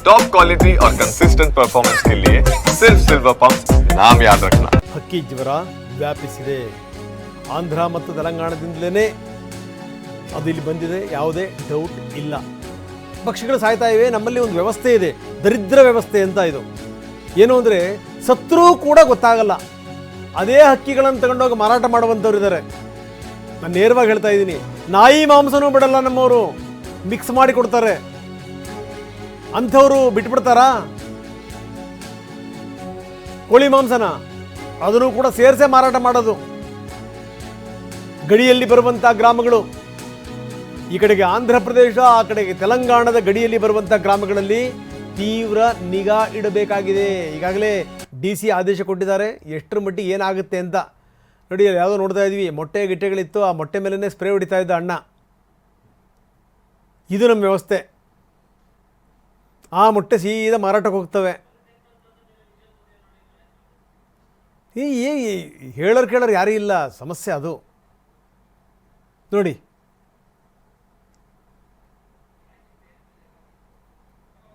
Top quality और consistent performance के लिए सिर्फ सिल्वर पंप नाम याद रखना ಹಕ್ಕಿ ಜ್ವರ ವ್ಯಾಪಿಸಿದೆ ಆಂಧ್ರ ಮತ್ತು ತೆಲಂಗಾಣದಿಂದಲೇ ಅದು ಇಲ್ಲಿ ಬಂದಿದೆ ಯಾವುದೇ ಡೌಟ್ ಇಲ್ಲ ಪಕ್ಷಿಗಳು ಸಾಯ್ತಾ ಇವೆ ನಮ್ಮಲ್ಲಿ ಒಂದು ವ್ಯವಸ್ಥೆ ಇದೆ ದರಿದ್ರ ವ್ಯವಸ್ಥೆ ಅಂತ ಇದು ಏನು ಅಂದರೆ ಸತ್ರೂ ಕೂಡ ಗೊತ್ತಾಗಲ್ಲ ಅದೇ ಹಕ್ಕಿಗಳನ್ನು ತಗೊಂಡೋಗಿ ಮಾರಾಟ ಮಾಡುವಂಥವ್ರು ಇದ್ದಾರೆ ನಾನು ನೇರವಾಗಿ ಹೇಳ್ತಾ ಇದ್ದೀನಿ ನಾಯಿ ಮಾಂಸನೂ ಬಿಡಲ್ಲ ನಮ್ಮವರು ಮಿಕ್ಸ್ ಮಾಡಿ ಕೊಡ್ತಾರೆ ಅಂಥವರು ಬಿಟ್ಬಿಡ್ತಾರಾ? ಕೋಳಿ ಮಾಂಸನ? ಅದನ್ನು ಕೂಡ ಸೇರಿಸೇ ಮಾರಾಟ ಮಾಡೋದು. ಗಡಿಯಲ್ಲಿ ಬರುವಂಥ ಗ್ರಾಮಗಳು, ಈ ಕಡೆಗೆ ಆಂಧ್ರ ಪ್ರದೇಶ, ಆ ಕಡೆಗೆ ತೆಲಂಗಾಣದ ಗಡಿಯಲ್ಲಿ ಬರುವಂಥ ಗ್ರಾಮಗಳಲ್ಲಿ ತೀವ್ರ ನಿಗಾ ಇಡಬೇಕಾಗಿದೆ. ಈಗಾಗಲೇ ಡಿ ಸಿ ಆದೇಶ ಕೊಟ್ಟಿದ್ದಾರೆ. ಎಷ್ಟರ ಮಟ್ಟಿಗೆ ಏನಾಗುತ್ತೆ ಅಂತ. ನೋಡಿ ಯಾವುದೋ ನೋಡ್ತಾ ಇದ್ವಿ ಮೊಟ್ಟೆ ಗಿಟ್ಟೆಗಳಿತ್ತು. ಆ ಮೊಟ್ಟೆ ಮೇಲೇ ಸ್ಪ್ರೇ ಹೊಡಿತಾ ಇದ್ದ ಅಣ್ಣ. ಇದು ನಮ್ಮ ವ್ಯವಸ್ಥೆ. ಆ ಮೊಟ್ಟೆ ಸೀದಾ ಮಾರಾಟಕ್ಕೆ ಹೋಗ್ತವೆ. ಈ ಹೇಳೋರು ಕೇಳೋರು ಯಾರೂ ಇಲ್ಲ. ಸಮಸ್ಯೆ ಅದು. ನೋಡಿ.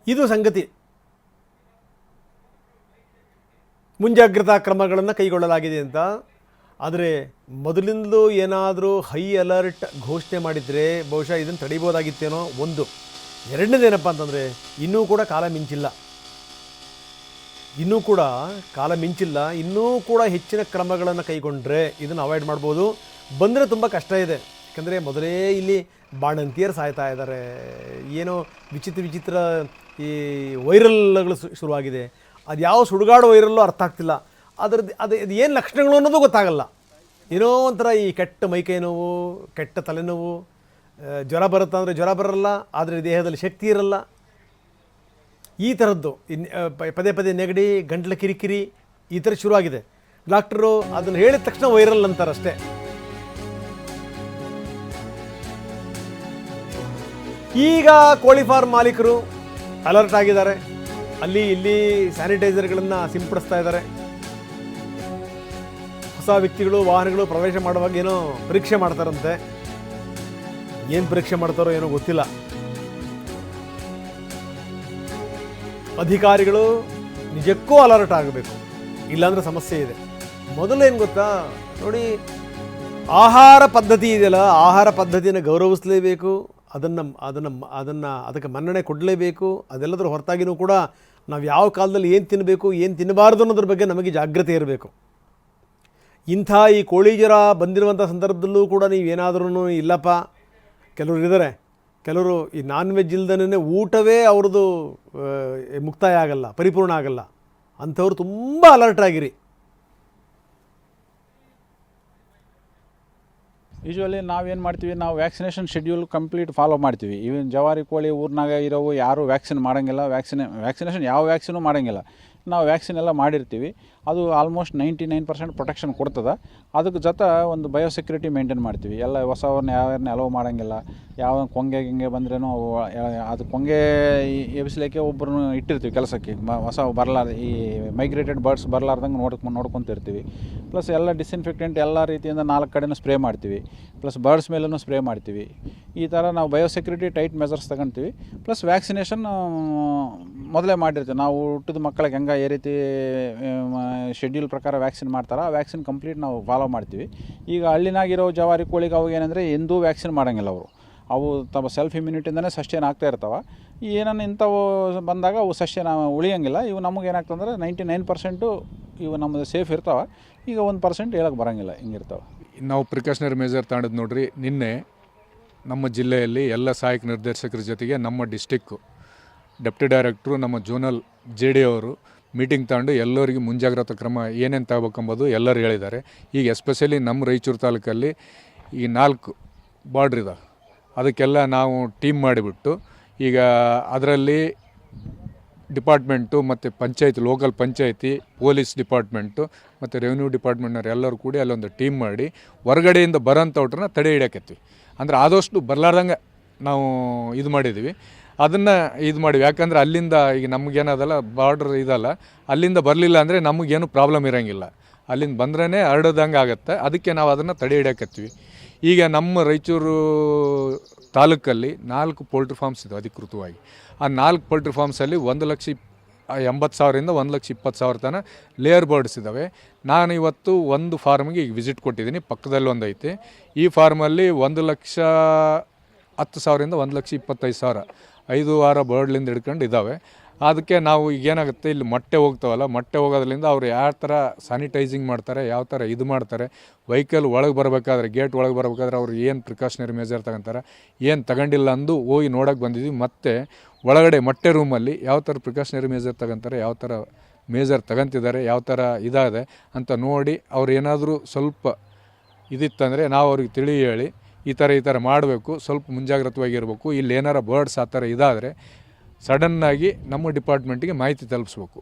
ಇದು ಸಂಗತಿ. ಮುಂಜಾಗ್ರತಾ ಕ್ರಮಗಳನ್ನು ಕೈಗೊಳ್ಳಲಾಗಿದೆ ಅಂತ. ಆದರೆ ಮೊದಲಿಂದಲೂ ಏನಾದರೂ ಹೈ ಅಲರ್ಟ್ ಘೋಷಣೆ ಮಾಡಿದರೆ ಬಹುಶಃ ಇದನ್ನು ತಡಿಬೋದಾಗಿತ್ತೇನೋ ಒಂದು. ಎರಡನೇದೇನಪ್ಪ ಅಂತಂದರೆ, ಇನ್ನೂ ಕೂಡ ಕಾಲ ಮಿಂಚಿಲ್ಲ. ಇನ್ನೂ ಕೂಡ ಕಾಲ ಮಿಂಚಿಲ್ಲ. ಇನ್ನೂ ಕೂಡ ಹೆಚ್ಚಿನ ಕ್ರಮಗಳನ್ನು ಕೈಗೊಂಡ್ರೆ ಇದನ್ನು ಅವಾಯ್ಡ್ ಮಾಡ್ಬೋದು. ಬಂದರೆ ತುಂಬ ಕಷ್ಟ ಇದೆ. ಯಾಕಂದರೆ ಮೊದಲೇ ಇಲ್ಲಿ ಬಾಣಂತಿಯರು ಸಾಯ್ತಾ ಇದ್ದಾರೆ. ಏನೋ ವಿಚಿತ್ರ ವಿಚಿತ್ರ ಈ ವೈರಲ್ಗಳು ಶುರುವಾಗಿದೆ. ಅದು ಯಾವ ಸುಡುಗಾಡು ವೈರಲ್ಲೂ ಅರ್ಥ ಆಗ್ತಿಲ್ಲ. ಅದ್ರದ್ದು ಅದು ಇದು ಏನು ಲಕ್ಷಣಗಳು ಅನ್ನೋದು ಗೊತ್ತಾಗಲ್ಲ. ಏನೋ ಒಂಥರ ಈ ಕೆಟ್ಟ ಮೈಕೈ ನೋವು, ಕೆಟ್ಟ ತಲೆನೋವು ಜ್ವರ ಬರುತ್ತೆ ಅಂದರೆ ಜ್ವರ ಬರಲ್ಲ, ಆದರೆ ದೇಹದಲ್ಲಿ ಶಕ್ತಿ ಇರಲ್ಲ. ಈ ಥರದ್ದು ಪದೇ ಪದೇ ನೆಗಡಿ, ಗಂಟ್ಲ ಕಿರಿಕಿರಿ, ಈ ಥರ ಶುರುವಾಗಿದೆ. ಡಾಕ್ಟರು ಅದನ್ನು ಹೇಳಿದ ತಕ್ಷಣ ವೈರಲ್ ಅಂತಾರಷ್ಟೇ. ಈಗ ಕೋಳಿ ಫಾರ್ಮ್ ಮಾಲೀಕರು ಅಲರ್ಟ್ ಆಗಿದ್ದಾರೆ. ಅಲ್ಲಿ, ಇಲ್ಲಿ ಸ್ಯಾನಿಟೈಸರ್ಗಳನ್ನು ಸಿಂಪಡಿಸ್ತಾ ಇದ್ದಾರೆ. ಹೊಸ ವ್ಯಕ್ತಿಗಳು, ವಾಹನಗಳು ಪ್ರವೇಶ ಮಾಡುವಾಗ ಏನೋ ಪರೀಕ್ಷೆ ಮಾಡ್ತಾರಂತೆ. ಏನು ಪರೀಕ್ಷೆ ಮಾಡ್ತಾರೋ ಏನೋ ಗೊತ್ತಿಲ್ಲ. ಅಧಿಕಾರಿಗಳು ನಿಜಕ್ಕೂ ಅಲರ್ಟ್ ಆಗಬೇಕು. ಇಲ್ಲಾಂದ್ರೆ ಸಮಸ್ಯೆ ಇದೆ. ಮೊದಲು ಏನು ಗೊತ್ತಾ? ನೋಡಿ, ಆಹಾರ ಪದ್ಧತಿ ಇದೆಯಲ್ಲ, ಆಹಾರ ಪದ್ಧತಿಯನ್ನು ಗೌರವಿಸಲೇಬೇಕು, ಅದನ್ನು ಅದನ್ನು ಅದನ್ನು, ಅದಕ್ಕೆ ಮನ್ನಣೆ ಕೊಡಲೇಬೇಕು, ಅದೆಲ್ಲದರ ಹೊರತಾಗಿನೂ ಕೂಡ ನಾವು ಯಾವ ಕಾಲದಲ್ಲಿ ಏನು ತಿನ್ನಬೇಕು ಏನು ತಿನ್ನಬಾರ್ದು ಅನ್ನೋದ್ರ ಬಗ್ಗೆ ನಮಗೆ ಜಾಗ್ರತೆ ಇರಬೇಕು. ಇಂಥ ಈ ಕೋಳಿ ಜ್ವರ ಬಂದಿರುವಂಥ ಸಂದರ್ಭದಲ್ಲೂ ಕೂಡ ನೀವು ಏನಾದ್ರೂ ಇಲ್ಲಪ್ಪ ಕೆಲವರು ಇದ್ದಾರೆ. ಕೆಲವರು ಈ ನಾನ್ ವೆಜ್ ಇಲ್ದೇ ಊಟವೇ ಅವ್ರದ್ದು ಮುಕ್ತಾಯ ಆಗಲ್ಲ, ಪರಿಪೂರ್ಣ ಆಗಲ್ಲ. ಅಂಥವ್ರು ತುಂಬ ಅಲರ್ಟ್ ಆಗಿರಿ. ಯೂಶ್ವಲಿ ನಾವೇನು ಮಾಡ್ತೀವಿ, ನಾವು ವ್ಯಾಕ್ಸಿನೇಷನ್ ಶೆಡ್ಯೂಲ್ ಕಂಪ್ಲೀಟ್ ಫಾಲೋ ಮಾಡ್ತೀವಿ. ಈವನ್ ಜವಾರಿ ಕೋಳಿ ಊರಿನಾಗ ಇರೋವು ಯಾರೂ ವ್ಯಾಕ್ಸಿನ್ ಮಾಡೋಂಗಿಲ್ಲ ವ್ಯಾಕ್ಸಿನೇ ವ್ಯಾಕ್ಸಿನೇಷನ್ ಯಾವ ವ್ಯಾಕ್ಸಿನೂ ಮಾಡೋಂಗಿಲ್ಲ. ನಾವು ವ್ಯಾಕ್ಸಿನ್ ಎಲ್ಲ ಮಾಡಿರ್ತೀವಿ. ಅದು almost ninety nine percent protection ಕೊಡ್ತದೆ. ಅದಕ್ಕೆ ಜೊತೆ ಒಂದು ಬಯೋಸೆಕ್ಯೂರಿಟಿ ಮೇಂಟೈನ್ ಮಾಡ್ತೀವಿ. ಎಲ್ಲ ಹೊಸವ್ರನ್ನ ಯಾವ್ಯಾರನ್ನ ಅಲೋ ಮಾಡೋಂಗಿಲ್ಲ. ಯಾವ ಕೊಂಗೆ ಗಿಂಗೆ ಬಂದ್ರೂ ಅವು, ಅದು ಕೊಂಗೆ ಎಬ್ಸ್ಲಿಕ್ಕೆ ಒಬ್ಬರನ್ನು ಇಟ್ಟಿರ್ತೀವಿ ಕೆಲಸಕ್ಕೆ. ಮ- ಹೊಸ ಬರಲಾರ ಈ ಮೈಗ್ರೇಟೆಡ್ ಬರ್ಡ್ಸ್ ಬರಲಾರ್ದಂಗೆ ನೋಡ್ಕೊಂಡು ನೋಡ್ಕೊತಿರ್ತೀವಿ. ಪ್ಲಸ್ ಎಲ್ಲ ಡಿಸ್ಇನ್ಫೆಕ್ಟೆಂಟ್ ಎಲ್ಲ ರೀತಿಯಿಂದ ನಾಲ್ಕು ಕಡೆನೂ ಸ್ಪ್ರೇ ಮಾಡ್ತೀವಿ. ಪ್ಲಸ್ ಬರ್ಡ್ಸ್ ಮೇಲೂ ಸ್ಪ್ರೇ ಮಾಡ್ತೀವಿ. ಈ ಥರ ನಾವು ಬಯೋಸೆಕ್ಯೂರಿಟಿ ಟೈಟ್ ಮೆಜರ್ಸ್ ತಗೊಂತೀವಿ. ಪ್ಲಸ್ ವ್ಯಾಕ್ಸಿನೇಷನ್ ಮೊದಲೇ ಮಾಡಿರ್ತೀವಿ. ನಾವು ಹುಟ್ಟಿದ ಮಕ್ಕಳಿಗೆ ಹೆಂಗೆ ಈ ರೀತಿ ಶೆಡ್ಯೂಲ್ ಪ್ರಕಾರ ವ್ಯಾಕ್ಸಿನ್ ಮಾಡ್ತಾರೆ, ಆ ವ್ಯಾಕ್ಸಿನ್ ಕಂಪ್ಲೀಟ್ ನಾವು ಫಾಲೋ ಮಾಡ್ತೀವಿ. ಈಗ ಹಳ್ಳಿನಾಗಿರೋ ಜವಾರಿ ಕೋಳಿಗೆ ಅವು ಏನಂದರೆ ಎಂದೂ ವ್ಯಾಕ್ಸಿನ್ ಮಾಡೋಂಗಿಲ್ಲ ಅವರು. ಅವು ತಮ್ಮ ಸೆಲ್ಫ್ ಇಮ್ಯುನಿಟಿಯಿಂದನೇ ಸಸ್ಟೇನ್ ಆಗ್ತಾ ಇರ್ತಾವೆ ಏನನ್ನ ಇಂಥವು ಬಂದಾಗ ಅವು ಸಸ್ಟೇನ್ ಉಳಿಯೋಂಗಿಲ್ಲ. ಇವು ನಮಗೆ ಏನಾಗ್ತಂದ್ರೆ ನೈಂಟಿ ನೈನ್ ಪರ್ಸೆಂಟು ಇವು ನಮ್ಮದು ಸೇಫ್ ಇರ್ತಾವೆ. ಈಗ ಒಂದು ಪರ್ಸೆಂಟ್ ಹೇಳೋಕ್ಕೆ ಬರೋಂಗಿಲ್ಲ, ಹಿಂಗಿರ್ತಾವೆ. ನಾವು ಪ್ರಿಕಾಷನರಿ ಮೇಜರ್ ತಗೊಂಡದ್ದು ನೋಡ್ರಿ, ನಿನ್ನೆ ನಮ್ಮ ಜಿಲ್ಲೆಯಲ್ಲಿ ಎಲ್ಲ ಸಹಾಯಕ ನಿರ್ದೇಶಕರ ಜೊತೆಗೆ ನಮ್ಮ ಡಿಸ್ಟಿಕ್ಕು ಡೆಪ್ಟಿ ಡೈರೆಕ್ಟ್ರು, ನಮ್ಮ ಜೋನಲ್ ಜೆ ಡಿ ಅವರು ಮೀಟಿಂಗ್ ತಗೊಂಡು ಎಲ್ಲರಿಗೂ ಮುಂಜಾಗ್ರತಾ ಕ್ರಮ ಏನೇನು ತಗೋಬೇಕಂಬೋದು ಎಲ್ಲರೂ ಹೇಳಿದ್ದಾರೆ. ಈಗ ಎಸ್ಪೆಷಲಿ ನಮ್ಮ ರಾಯಚೂರು ತಾಲೂಕಲ್ಲಿ ಈ ನಾಲ್ಕು ಬಾರ್ಡ್ರ್ ಇದಾವೆ ಅದಕ್ಕೆಲ್ಲ ನಾವು ಟೀಮ್ ಮಾಡಿಬಿಟ್ಟು ಈಗ ಅದರಲ್ಲಿ ಡಿಪಾರ್ಟ್ಮೆಂಟು ಮತ್ತು ಪಂಚಾಯತ್, ಲೋಕಲ್ ಪಂಚಾಯತಿ, ಪೊಲೀಸ್ ಡಿಪಾರ್ಟ್ಮೆಂಟು ಮತ್ತು ರೆವಿನ್ಯೂ ಡಿಪಾರ್ಟ್ಮೆಂಟ್ನವ್ರು ಎಲ್ಲರೂ ಕೂಡಿ ಅಲ್ಲೊಂದು ಟೀಮ್ ಮಾಡಿ ಹೊರಗಡೆಯಿಂದ ಬರೋಂಥವ್ರನ್ನ ತಡೆ ಹಿಡಿಯಕತ್ತೀವಿ. ಅಂದ್ರೆ ಆದಷ್ಟು ಬರಲಾರ್ದಂಗೆ ನಾವು ಇದು ಮಾಡಿದ್ದೀವಿ. ಅದನ್ನು ಇದು ಮಾಡಿವಿ. ಯಾಕಂದರೆ ಅಲ್ಲಿಂದ ಈಗ ನಮಗೇನದಲ್ಲ, ಬಾರ್ಡ್ರ್ ಇದಲ್ಲ, ಅಲ್ಲಿಂದ ಬರಲಿಲ್ಲ ಅಂದರೆ ನಮಗೇನು ಪ್ರಾಬ್ಲಮ್ ಇರೋಂಗಿಲ್ಲ. ಅಲ್ಲಿಂದ ಬಂದ್ರೇ ಹರಡ್ದಂಗೆ ಆಗುತ್ತೆ ಅದಕ್ಕೆ ನಾವು ಅದನ್ನು ತಡೆ ಹಿಡಿಯಕತ್ತೀವಿ. ಈಗ ನಮ್ಮ ರಾಯಚೂರು ತಾಲೂಕಲ್ಲಿ ನಾಲ್ಕು ಪೋಲ್ಟ್ರಿ ಫಾರ್ಮ್ಸ್ ಇದೆ ಅಧಿಕೃತವಾಗಿ. ಆ ನಾಲ್ಕು ಪೋಲ್ಟ್ರಿ ಫಾರ್ಮ್ಸಲ್ಲಿ ಒಂದು ಲಕ್ಷ ಇಪ್ ಎಂಬತ್ತು ಸಾವಿರದಿಂದ ಒಂದು ಲಕ್ಷ ಇಪ್ಪತ್ತು ಸಾವಿರ ತನಕ ಲೇಯರ್ ಬರ್ಡ್ಸ್ ಇದ್ದಾವೆ ನಾನು ಇವತ್ತು ಒಂದು ಫಾರ್ಮ್ಗೆ ಈಗ ವಿಸಿಟ್ ಕೊಟ್ಟಿದ್ದೀನಿ, ಪಕ್ಕದಲ್ಲಿ ಒಂದು ಐತಿ. ಈ ಫಾರ್ಮಲ್ಲಿ ಒಂದು ಲಕ್ಷ ಹತ್ತು ಸಾವಿರದಿಂದ ಒಂದು ಲಕ್ಷ ಇಪ್ಪತ್ತೈದು ಸಾವಿರ, ಐದು ವಾರ ಬರ್ಡ್ಲಿಂದ ಹಿಡ್ಕೊಂಡು ಇದ್ದಾವೆ ಅದಕ್ಕೆ ನಾವು ಈಗ ಏನಾಗುತ್ತೆ ಇಲ್ಲಿ ಮೊಟ್ಟೆ ಹೋಗ್ತಾವಲ್ಲ, ಮೊಟ್ಟೆ ಹೋಗೋದ್ರಿಂದ ಅವ್ರು ಯಾವ ಥರ ಸ್ಯಾನಿಟೈಸಿಂಗ್ ಮಾಡ್ತಾರೆ, ಯಾವ ಥರ ಇದು ಮಾಡ್ತಾರೆ ವೆಹಿಕಲ್ ಒಳಗೆ ಬರಬೇಕಾದ್ರೆ ಗೇಟ್ ಒಳಗೆ ಬರಬೇಕಾದ್ರೆ ಅವ್ರು ಏನು ಪ್ರಿಕಾಷನರಿ ಮೇಜರ್ ತಗೊಂತಾರೆ, ಏನು ತಗೊಂಡಿಲ್ಲ ಅಂದು ಹೋಗಿ ನೋಡೋಕೆ ಬಂದಿದ್ವಿ. ಮತ್ತು ಒಳಗಡೆ ಮೊಟ್ಟೆ ರೂಮಲ್ಲಿ ಯಾವ ಥರ ಪ್ರಿಕಾಷನರಿ ಮೇಜರ್ ತಗೊಂತಾರೆ, ಯಾವ ಥರ ಮೇಜರ್ ತಗೊಂತಿದ್ದಾರೆ, ಯಾವ ಥರ ಇದಾದೆ ಅಂತ ನೋಡಿ ಅವ್ರು ಏನಾದರೂ ಸ್ವಲ್ಪ ಇದಿತ್ತಂದರೆ ನಾವು ಅವ್ರಿಗೆ ತಿಳಿ ಹೇಳಿ ಈ ಥರ ಈ ಥರ ಮಾಡಬೇಕು, ಸ್ವಲ್ಪ ಮುಂಜಾಗ್ರತವಾಗಿರಬೇಕು. ಇಲ್ಲಿ ಏನಾರ ಬರ್ಡ್ಸ್ ಆ ಥರ ಇದಾದರೆ ಸಡನ್ನಾಗಿ ನಮ್ಮ ಡಿಪಾರ್ಟ್ಮೆಂಟಿಗೆ ಮಾಹಿತಿ ತಲುಪಿಸ್ಬೇಕು.